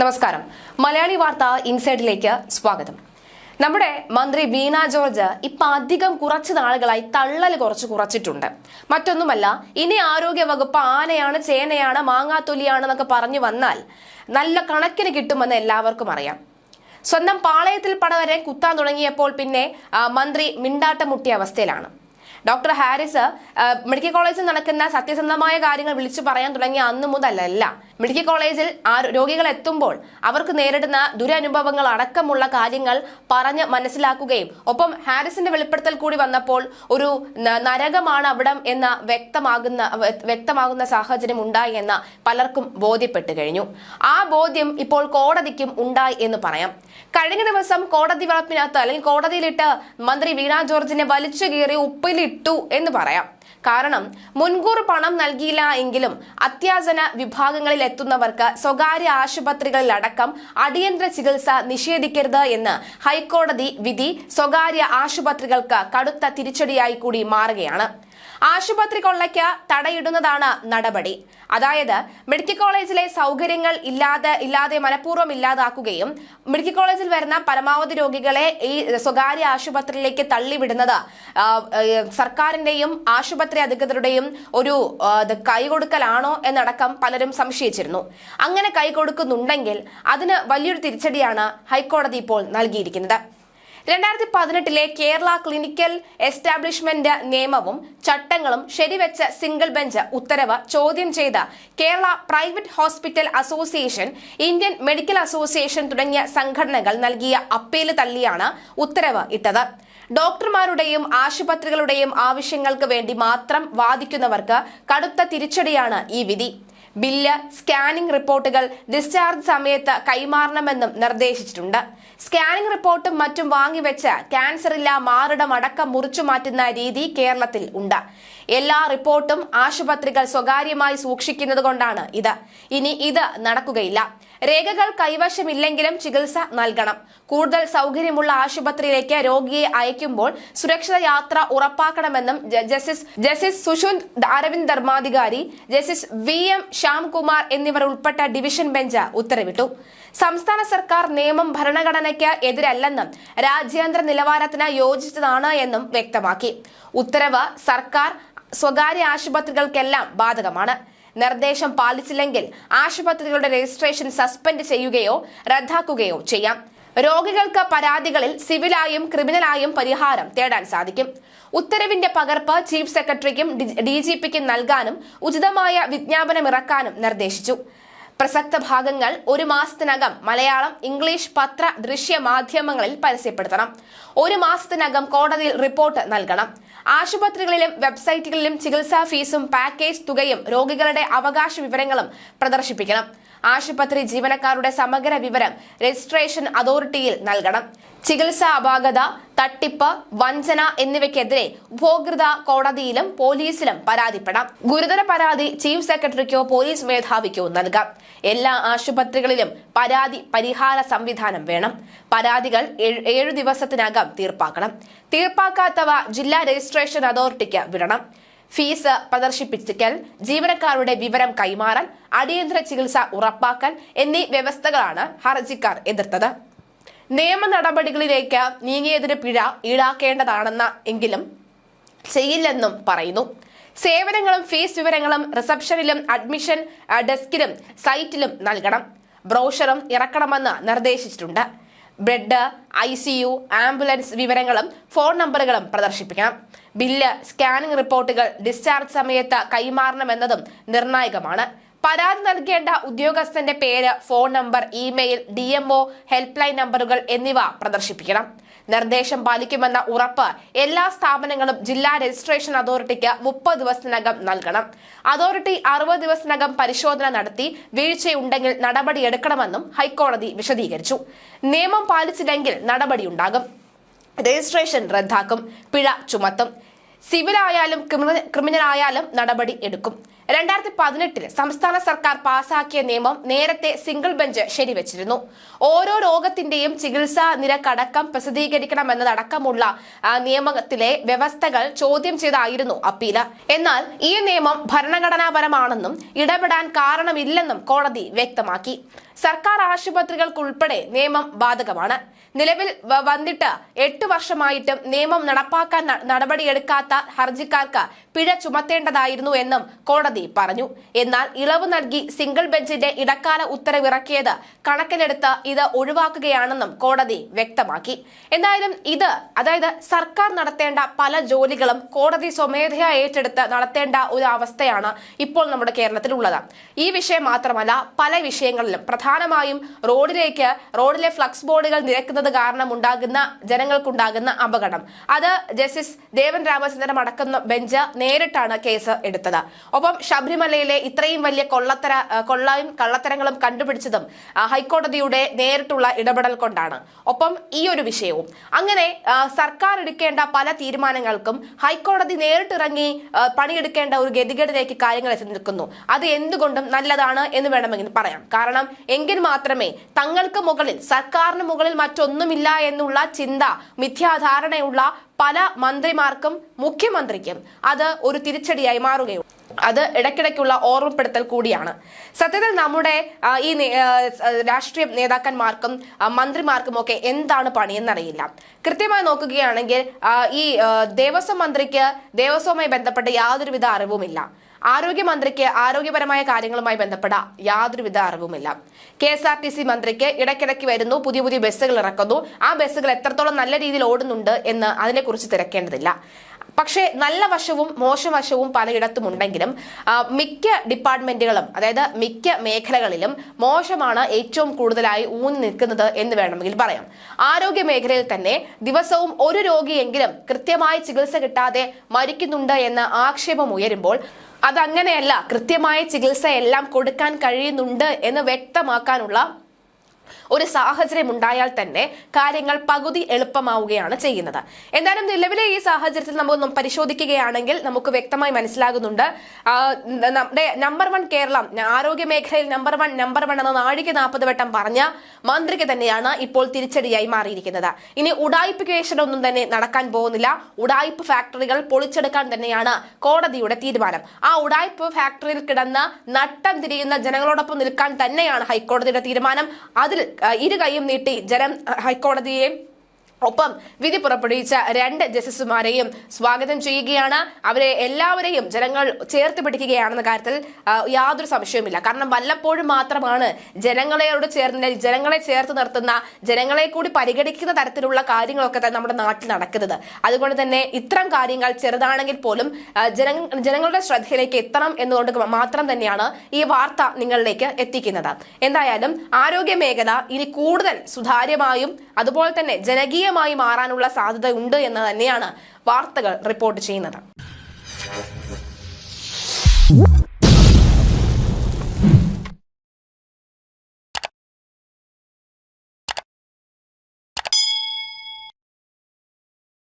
നമസ്കാരം. മലയാളി വാർത്ത ഇൻസൈഡിലേക്ക് സ്വാഗതം. നമ്മുടെ മന്ത്രി വീണ ജോർജ് ഇപ്പൊ അധികം കുറച്ച് നാളുകളായി തള്ളൽ കുറച്ച് കുറച്ചിട്ടുണ്ട്. മറ്റൊന്നുമല്ല ഇനി ആരോഗ്യ വകുപ്പ് ആനയാണ് ചേനയാണ് മാങ്ങാത്തൊലിയാണ് എന്നൊക്കെ പറഞ്ഞു വന്നാൽ നല്ല കണക്കിന് കിട്ടുമെന്ന് എല്ലാവർക്കും അറിയാം. സ്വന്തം പാളയത്തിൽ പടവരെ കുത്താൻ തുടങ്ങിയപ്പോൾ പിന്നെ മന്ത്രി മിണ്ടാട്ടം മുട്ടിയ അവസ്ഥയിലാണ്. ഡോക്ടർ ഹാരിസ് മെഡിക്കൽ കോളേജിൽ നടക്കുന്ന സത്യസന്ധമായ കാര്യങ്ങൾ വിളിച്ചു പറയാൻ തുടങ്ങിയ അന്ന് മുതലല്ല മെഡിക്കൽ കോളേജിൽ ആ രോഗികൾ എത്തുമ്പോൾ അവർക്ക് നേരിടുന്ന ദുരനുഭവങ്ങൾ അടക്കമുള്ള കാര്യങ്ങൾ പറഞ്ഞ് മനസ്സിലാക്കുകയും ഒപ്പം ഹാരിസിന്റെ വെളിപ്പെടുത്തൽ കൂടി വന്നപ്പോൾ ഒരു നരകമാണ് അവിടം എന്ന വ്യക്തമാകുന്ന വ്യക്തമാകുന്ന സാഹചര്യം ഉണ്ടായി എന്ന പലർക്കും ബോധ്യപ്പെട്ടു കഴിഞ്ഞു. ആ ബോധ്യം ഇപ്പോൾ കോടതിക്കും ഉണ്ടായി എന്ന് പറയാം. കഴിഞ്ഞ ദിവസം കോടതി വളപ്പിനകത്ത് അല്ലെങ്കിൽ കോടതിയിലിട്ട് മന്ത്രി വീണ ജോർജിനെ വലിച്ചു കീറി ഉപ്പിലിട്ടു എന്ന് പറയാം. കാരണം മുൻകൂർ പണം നൽകിയില്ല എങ്കിലും അത്യാസന വിഭാഗങ്ങളിൽ എത്തുന്നവർക്ക് സ്വകാര്യ ആശുപത്രികളിലടക്കം അടിയന്തര ചികിത്സ നിഷേധിക്കരുത് എന്ന് ഹൈക്കോടതി വിധി സ്വകാര്യ ആശുപത്രികൾക്ക് കടുത്ത തിരിച്ചടിയായി കൂടി മാറുകയാണ്. ആശുപത്രി കൊള്ളയ്ക്ക് തടയിടുന്നതാണ് നടപടി. അതായത് മെഡിക്കൽ കോളേജിലെ സൗകര്യങ്ങൾ ഇല്ലാതെ ഇല്ലാതെ മനഃപൂർവം ഇല്ലാതാക്കുകയും മെഡിക്കൽ കോളേജിൽ വരുന്ന പരമാവധി രോഗികളെ ഈ സ്വകാര്യ ആശുപത്രിയിലേക്ക് തള്ളിവിടുന്നത് സർക്കാരിന്റെയും ആശു ആശുപത്രി അധികൃതരുടെയും ഒരു കൈകൊടുക്കലാണോ എന്നടക്കം പലരും സംശയിച്ചിരുന്നു. അങ്ങനെ കൈകൊടുക്കുന്നുണ്ടെങ്കിൽ അതിന് വലിയൊരു തിരിച്ചടിയാണ് ഹൈക്കോടതി ഇപ്പോൾ നൽകിയിരിക്കുന്നത്. രണ്ടായിരത്തി പതിനെട്ടിലെ കേരള ക്ലിനിക്കൽ എസ്റ്റാബ്ലിഷ്മെന്റ് നിയമവും ചട്ടങ്ങളും ശരിവെച്ച സിംഗിൾ ബെഞ്ച് ഉത്തരവ് ചോദ്യം ചെയ്ത Kerala private hospital association Indian medical association തുടങ്ങിയ സംഘടനകൾ നൽകിയ അപ്പീൽ തള്ളിയാണ് ഉത്തരവ് ഇട്ടത്. ഡോക്ടർമാരുടെയും ആശുപത്രികളുടെയും ആവശ്യങ്ങൾക്ക് വേണ്ടി മാത്രം വാദിക്കുന്നവർക്ക് കടുത്ത തിരിച്ചടിയാണ് ഈ വിധി. ബില്ല് സ്കാനിംഗ് റിപ്പോർട്ടുകൾ ഡിസ്ചാർജ് സമയത്ത് കൈമാറണമെന്നും നിർദ്ദേശിച്ചിട്ടുണ്ട്. സ്കാനിംഗ് റിപ്പോർട്ടും മറ്റും വാങ്ങിവെച്ച് ക്യാൻസറില്ല മാറിടം അടക്കം മുറിച്ചു മാറ്റുന്ന രീതി കേരളത്തിൽ ഉണ്ട്. എല്ലാ റിപ്പോർട്ടും ആശുപത്രികൾ സ്വകാര്യമായി സൂക്ഷിക്കുന്നത് ഇത്. ഇനി ഇത് നടക്കുകയില്ല. രേഖകൾ കൈവശമില്ലെങ്കിലും ചികിത്സ നൽകണം. കൂടുതൽ സൗകര്യമുള്ള ആശുപത്രിയിലേക്ക് രോഗിയെ അയക്കുമ്പോൾ സുരക്ഷിത യാത്ര ഉറപ്പാക്കണമെന്നും justice justice Sushrut Aravind Dharmadhikari justice V M Shyamkumar എന്നിവർ ഉൾപ്പെട്ട ഡിവിഷൻ ബെഞ്ച് ഉത്തരവിട്ടു. സംസ്ഥാന സർക്കാർ നിയമം ഭരണഘടനയ്ക്ക് എതിരല്ലെന്നും രാജ്യാന്തര നിലവാരത്തിന് യോജിച്ചതാണ് എന്നും വ്യക്തമാക്കി. ഉത്തരവ് സർക്കാർ സ്വകാര്യ ആശുപത്രികൾക്കെല്ലാം ബാധകമാണ്. നിർദ്ദേശം പാലിച്ചില്ലെങ്കിൽ ആശുപത്രികളുടെ രജിസ്ട്രേഷൻ സസ്പെൻഡ് ചെയ്യുകയോ റദ്ദാക്കുകയോ ചെയ്യാം. രോഗികൾക്ക് പരാതികളിൽ സിവിലായും ക്രിമിനലായും പരിഹാരം തേടാൻ സാധിക്കും. ഉത്തരവിന്റെ പകർപ്പ് ചീഫ് സെക്രട്ടറിക്കും ഡി ജി പിക്കും നൽകാനും ഉചിതമായ വിജ്ഞാപനം ഇറക്കാനും നിർദ്ദേശിച്ചു. പ്രസക്ത ഭാഗങ്ങൾ ഒരു മാസത്തിനകം മലയാളം ഇംഗ്ലീഷ് പത്ര ദൃശ്യ മാധ്യമങ്ങളിൽ പരസ്യപ്പെടുത്തണം. ഒരു മാസത്തിനകം കോടതിയിൽ റിപ്പോർട്ട് നൽകണം. ആശുപത്രികളിലും വെബ്സൈറ്റുകളിലും ചികിത്സാ ഫീസും പാക്കേജ് തുകയും രോഗികളുടെ അവകാശ വിവരങ്ങളും പ്രദർശിപ്പിക്കണം. ആശുപത്രി ജീവനക്കാരുടെ സമഗ്ര വിവരം രജിസ്ട്രേഷൻ അതോറിറ്റിയിൽ നൽകണം. ചികിത്സാ അപാകത തട്ടിപ്പ് വഞ്ചന എന്നിവയ്ക്കെതിരെ ഉപഭോക്തൃ കോടതിയിലും പോലീസിലും പരാതിപ്പെടാം. ഗുരുതര പരാതി ചീഫ് സെക്രട്ടറിക്കോ പോലീസ് മേധാവിക്കോ നൽകാം. എല്ലാ ആശുപത്രികളിലും പരാതി പരിഹാര സംവിധാനം വേണം. പരാതികൾ ഏഴ് ദിവസത്തിനകം തീർപ്പാക്കണം. തീർപ്പാക്കാത്തവ ജില്ലാ രജിസ്ട്രേഷൻ അതോറിറ്റിക്ക് വിടണം. ഫീസ് പ്രദർശിപ്പിക്കൽ ജീവനക്കാരുടെ വിവരം കൈമാറൽ അടിയന്തര ചികിത്സ ഉറപ്പാക്കൽ എന്നീ വ്യവസ്ഥകളാണ് ഹർജിക്കാർ എതിർത്തത്. നിയമ നടപടികളിലേക്ക് നീങ്ങിയതിന് പിഴ ഈടാക്കേണ്ടതാണെന്ന എങ്കിലും ചെയ്യില്ലെന്നും പറയുന്നു. സേവനങ്ങളും ഫീസ് വിവരങ്ങളും റിസപ്ഷനിലും അഡ്മിഷൻ ഡെസ്കിലും സൈറ്റിലും നൽകണം. ബ്രോഷറും ഇറക്കണമെന്ന് നിർദ്ദേശിച്ചിട്ടുണ്ട്. Bed I C U ambulance വിവരങ്ങളും ഫോൺ നമ്പറുകളും പ്രദർശിപ്പിക്കണം. ബില്ല് സ്കാനിംഗ് റിപ്പോർട്ടുകൾ ഡിസ്ചാർജ് സമയത്ത് കൈമാറണമെന്നതും നിർണായകമാണ്. പരാതി നൽകേണ്ട ഉദ്യോഗസ്ഥന്റെ പേര് phone number email D MO helpline നമ്പറുകൾ എന്നിവ പ്രദർശിപ്പിക്കണം. നിർദ്ദേശം പാലിക്കുമെന്ന ഉറപ്പ് എല്ലാ സ്ഥാപനങ്ങളും ജില്ലാ രജിസ്ട്രേഷൻ അതോറിറ്റിക്ക് മുപ്പത് ദിവസത്തിനകം നൽകണം. അതോറിറ്റി അറുപത് ദിവസത്തിനകം പരിശോധന നടത്തി വീഴ്ചയുണ്ടെങ്കിൽ നടപടിയെടുക്കണമെന്നും ഹൈക്കോടതി വിശദീകരിച്ചു. നിയമം പാലിച്ചില്ലെങ്കിൽ നടപടിയുണ്ടാകും രജിസ്ട്രേഷൻ റദ്ദാക്കും. പിഴ ചുമത്തും. ക്രിമിനൽ ക്രിമിനൽ ആയാലും നടപടി എടുക്കും. രണ്ടായിരത്തി പതിനെട്ടിൽ സംസ്ഥാന സർക്കാർ പാസാക്കിയ നിയമം നേരത്തെ സിംഗിൾ ബെഞ്ച് ശരിവച്ചിരുന്നു. ഓരോ രോഗത്തിന്റെയും ചികിത്സാ നിരക്കടക്കം പ്രസിദ്ധീകരിക്കണമെന്നതടക്കമുള്ള നിയമത്തിലെ വ്യവസ്ഥകൾ ചോദ്യം ചെയ്തായിരുന്നു അപ്പീൽ. എന്നാൽ ഈ നിയമം ഭരണഘടനാപരമാണെന്നും ഇടപെടാൻ കാരണമില്ലെന്നും കോടതി വ്യക്തമാക്കി. സർക്കാർ ആശുപത്രികൾക്കുൾപ്പെടെ നിയമം ബാധകമാണ്. നിലവിൽ വന്നിട്ട് എട്ട് വർഷമായിട്ടും നിയമം നടപ്പാക്കാൻ നടപടിയെടുക്കാത്ത ഹർജിക്കാർക്ക് പിഴ ചുമത്തേണ്ടതായിരുന്നു എന്നും കോടതി പറഞ്ഞു. എന്നാൽ ഇളവ് നൽകി സിംഗിൾ ബെഞ്ചിന്റെ ഇടക്കാല ഉത്തരവിറക്കിയത് കണക്കിലെടുത്ത് ഇത് ഒഴിവാക്കുകയാണെന്നും കോടതി വ്യക്തമാക്കി. എന്തായാലും ഇത് അതായത് സർക്കാർ നടത്തേണ്ട പല ജോലികളും കോടതി സ്വമേധയാ ഏറ്റെടുത്ത് നടത്തേണ്ട ഒരു അവസ്ഥയാണ് ഇപ്പോൾ നമ്മുടെ കേരളത്തിലുള്ളത്. ഈ വിഷയം മാത്രമല്ല പല വിഷയങ്ങളിലും പ്രധാനമായും റോഡിലേക്ക് റോഡിലെ ഫ്ലക്സ് ബോർഡുകൾ നിരക്കുന്നത് കാരണം ഉണ്ടാകുന്ന ജനങ്ങൾക്കുണ്ടാകുന്ന അപകടം. അത് ജസ്റ്റിസ് ദേവൻ രാമചന്ദ്രൻ അടക്കുന്ന ബെഞ്ച് നേരിട്ടാണ് കേസ് എടുത്തത്. ഒപ്പം ശബരിമലയിലെ ഇത്രയും വലിയ കൊള്ളത്തര കൊള്ളയും കള്ളത്തരങ്ങളും കണ്ടുപിടിച്ചതും ഹൈക്കോടതിയുടെ നേരിട്ടുള്ള ഇടപെടൽ കൊണ്ടാണ്. ഒപ്പം ഈ ഒരു വിഷയവും. അങ്ങനെ സർക്കാർ എടുക്കേണ്ട പല തീരുമാനങ്ങൾക്കും ഹൈക്കോടതി നേരിട്ടിറങ്ങി പണിയെടുക്കേണ്ട ഒരു ഗതികേടിലേക്ക് കാര്യങ്ങൾ എത്തി നിൽക്കുന്നു. അത് എന്തുകൊണ്ടും നല്ലതാണ് എന്ന് വേണമെങ്കിൽ പറയാം. കാരണം എങ്കിൽ മാത്രമേ തങ്ങൾക്ക് മുകളിൽ സർക്കാരിന് മുകളിൽ മറ്റൊന്നുമില്ല എന്നുള്ള ചിന്ത മിഥ്യാധാരണയുള്ള പല മന്ത്രിമാർക്കും മുഖ്യമന്ത്രിക്കും അത് ഒരു തിരിച്ചടിയായി മാറുകയുള്ളൂ. അത് ഇടയ്ക്കിടയ്ക്കുള്ള ഓർമ്മപ്പെടുത്തൽ കൂടിയാണ്. സത്യത്തിൽ നമ്മുടെ ഈ രാഷ്ട്രീയ നേതാക്കന്മാർക്കും മന്ത്രിമാർക്കും ഒക്കെ എന്താണ് പണിയെന്നറിയില്ല കൃത്യമായി നോക്കുകയാണെങ്കിൽ ഈ ദേവസ്വം മന്ത്രിക്ക് ദേവസ്വവുമായി ബന്ധപ്പെട്ട യാതൊരുവിധ അറിവുമില്ല. ആരോഗ്യമന്ത്രിക്ക് ആരോഗ്യപരമായ കാര്യങ്ങളുമായി ബന്ധപ്പെട്ട യാതൊരുവിധ അറിവുമില്ല. K S R T C മന്ത്രിക്ക് ഇടയ്ക്കിടയ്ക്ക് വരുന്നു പുതിയ പുതിയ ബസ്സുകൾ ഇറക്കുന്നു. ആ ബസ്സുകൾ എത്രത്തോളം നല്ല രീതിയിൽ ഓടുന്നുണ്ട് എന്ന് അതിനെക്കുറിച്ച് തിരക്കേണ്ടതില്ല. പക്ഷേ നല്ല വശവും മോശം വശവും പലയിടത്തും ഉണ്ടെങ്കിലും മിക്ക ഡിപ്പാർട്ട്മെന്റുകളും അതായത് മിക്ക മേഖലകളിലും മോശമാണ് ഏറ്റവും കൂടുതലായി ഊന്നി നിൽക്കുന്നത് എന്ന് വേണമെങ്കിൽ പറയാം. ആരോഗ്യ മേഖലയിൽ തന്നെ ദിവസവും ഒരു രോഗിയെങ്കിലും കൃത്യമായി ചികിത്സ കിട്ടാതെ മരിക്കുന്നുണ്ട് എന്ന ആക്ഷേപം ഉയരുമ്പോൾ അതങ്ങനെയല്ല കൃത്യമായ ചികിത്സ എല്ലാം കൊടുക്കാൻ കഴിയുന്നുണ്ട് എന്ന് വ്യക്തമാക്കാനുള്ള ഒരു സാഹചര്യം ഉണ്ടായാൽ തന്നെ കാര്യങ്ങൾ പകുതി എളുപ്പമാവുകയാണ് ചെയ്യുന്നത്. എന്തായാലും നിലവിലെ ഈ സാഹചര്യത്തിൽ നമ്മൾ പരിശോധിക്കുകയാണെങ്കിൽ നമുക്ക് വ്യക്തമായി മനസ്സിലാകുന്നുണ്ട്. നമ്മുടെ നമ്പർ വൺ കേരളം ആരോഗ്യ മേഖലയിൽ നമ്പർ വൺ നമ്പർ വൺ എന്ന നാഴിക നാൽപ്പത് വട്ടം പറഞ്ഞ മന്ത്രിക്ക് തന്നെയാണ് ഇപ്പോൾ തിരിച്ചടിയായി മാറിയിരിക്കുന്നത്. ഇനി ഉടായ്പ ഒന്നും തന്നെ നടക്കാൻ പോകുന്നില്ല. ഉടായ്പ ഫാക്ടറികൾ പൊളിച്ചെടുക്കാൻ തന്നെയാണ് കോടതിയുടെ തീരുമാനം. ആ ഉടായ്പ ഫാക്ടറിയിൽ കിടന്ന് നട്ടം തിരിയുന്ന ജനങ്ങളോടൊപ്പം നിൽക്കാൻ തന്നെയാണ് ഹൈക്കോടതിയുടെ തീരുമാനം. അതിൽ ഇരു കൈയും നീട്ടി ജനം ഹൈക്കോടതിയെ ഒപ്പം വിധി പുറപ്പെടുവിച്ച രണ്ട് ജസ്റ്റിസുമാരെയും സ്വാഗതം ചെയ്യുകയാണ്. അവരെ എല്ലാവരെയും ജനങ്ങൾ ചേർത്ത് പിടിക്കുകയാണെന്ന കാര്യത്തിൽ യാതൊരു സംശയവുമില്ല. കാരണം വല്ലപ്പോഴും മാത്രമാണ് ജനങ്ങളെയോട് ചേർന്ന് ജനങ്ങളെ ചേർത്ത് നിർത്തുന്ന ജനങ്ങളെ കൂടി പരിഗണിക്കുന്ന തരത്തിലുള്ള കാര്യങ്ങളൊക്കെ തന്നെ നമ്മുടെ നാട്ടിൽ നടക്കുന്നത്. അതുകൊണ്ട് തന്നെ ഇത്തരം കാര്യങ്ങൾ ചെറുതാണെങ്കിൽ പോലും ജന ജനങ്ങളുടെ ശ്രദ്ധയിലേക്ക് എത്തണം എന്നുകൊണ്ട് മാത്രം തന്നെയാണ് ഈ വാർത്ത നിങ്ങളിലേക്ക് എത്തിക്കുന്നത്. എന്തായാലും ആരോഗ്യ മേഖല ഇനി കൂടുതൽ സുതാര്യമായും അതുപോലെ തന്നെ ജനകീയമായി മാറാനുള്ള സാധ്യത ഉണ്ട് എന്ന് തന്നെയാണ് വാർത്തകൾ റിപ്പോർട്ട് ചെയ്യുന്നത്.